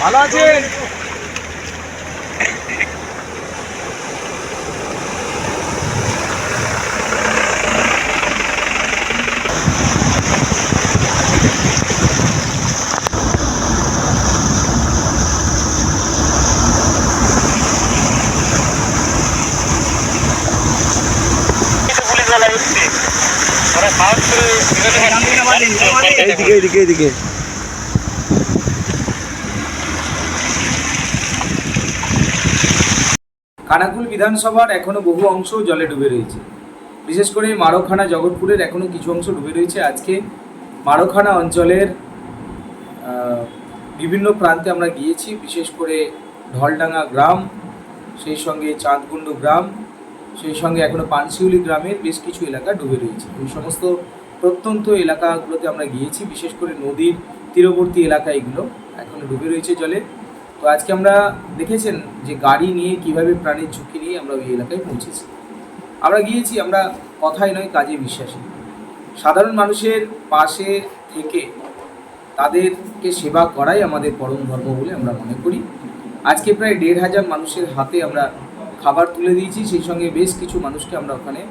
ভালো আছেন এইদিকে এইদিকে এইদিকে খানাকুল বিধানসভার এখনও বহু অংশ জলে ডুবে রয়েছে। বিশেষ করে মারোখানা জগৎপুরের এখনও কিছু অংশ ডুবে রয়েছে। আজকে মারোখানা অঞ্চলের বিভিন্ন প্রান্তে আমরা গিয়েছি। বিশেষ করে ঢলডাঙ্গা গ্রাম, সেই সঙ্গে চাঁদকুণ্ড গ্রাম, সেই সঙ্গে এখনও পানশিউলি গ্রামের বেশ কিছু এলাকা ডুবে রয়েছে। এই সমস্ত প্রত্যন্ত এলাকাগুলোতে আমরা গিয়েছি। বিশেষ করে নদীর তীরবর্তী এলাকা এগুলো, এখনও ডুবে রয়েছে জলে। তো আজকে আমরা দেখেছেন যে গাড়ি নিয়ে কীভাবে প্রাণের ঝুঁকি নিয়ে আমরা ওই এলাকায় পৌঁছেছি। আমরা গিয়েছি, আমরা কথাই নয়, কাজে বিশ্বাসী। সাধারণ মানুষের পাশে থেকে তাদেরকে সেবা করাই আমাদের পরম ধর্ম বলে আমরা মনে করি। আজকে প্রায় দেড় হাজার মানুষের হাতে আমরা খাবার তুলে দিয়েছি, সেই সঙ্গে বেশ কিছু মানুষকে আমরা ওখানে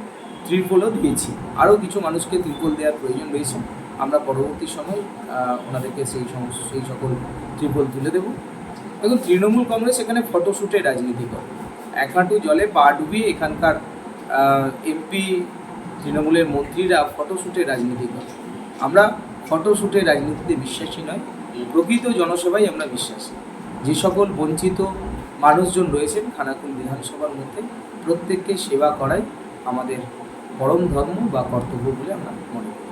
ত্রিপলও দিয়েছি। আরও কিছু মানুষকে ত্রিপল দেওয়ার প্রয়োজন রয়েছে। আমরা পরবর্তী সময় ওনাদেরকে সেই সমস্ত, সেই সকল ত্রিপল তুলে দেবো। দেখুন, তৃণমূল কংগ্রেস এখানে ফটোশ্যুটে রাজনীতি করে। এক হাঁটু জলে পা ডুবিয়ে এখানকার এমপি তৃণমূলের মন্ত্রীরা ফটোশ্যুটে রাজনীতি করে। আমরা ফটোশ্যুটে রাজনীতিতে বিশ্বাসী নয় প্রকৃত জনসভায় আমরা বিশ্বাসী। যে সকল বঞ্চিত মানুষজন রয়েছেন খানাকুল বিধানসভার মধ্যে, প্রত্যেককে সেবা করাই আমাদের পরম ধর্ম বা কর্তব্য বলে আমরা মনে করি।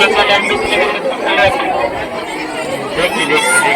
দেখছি দেখছি দেখছি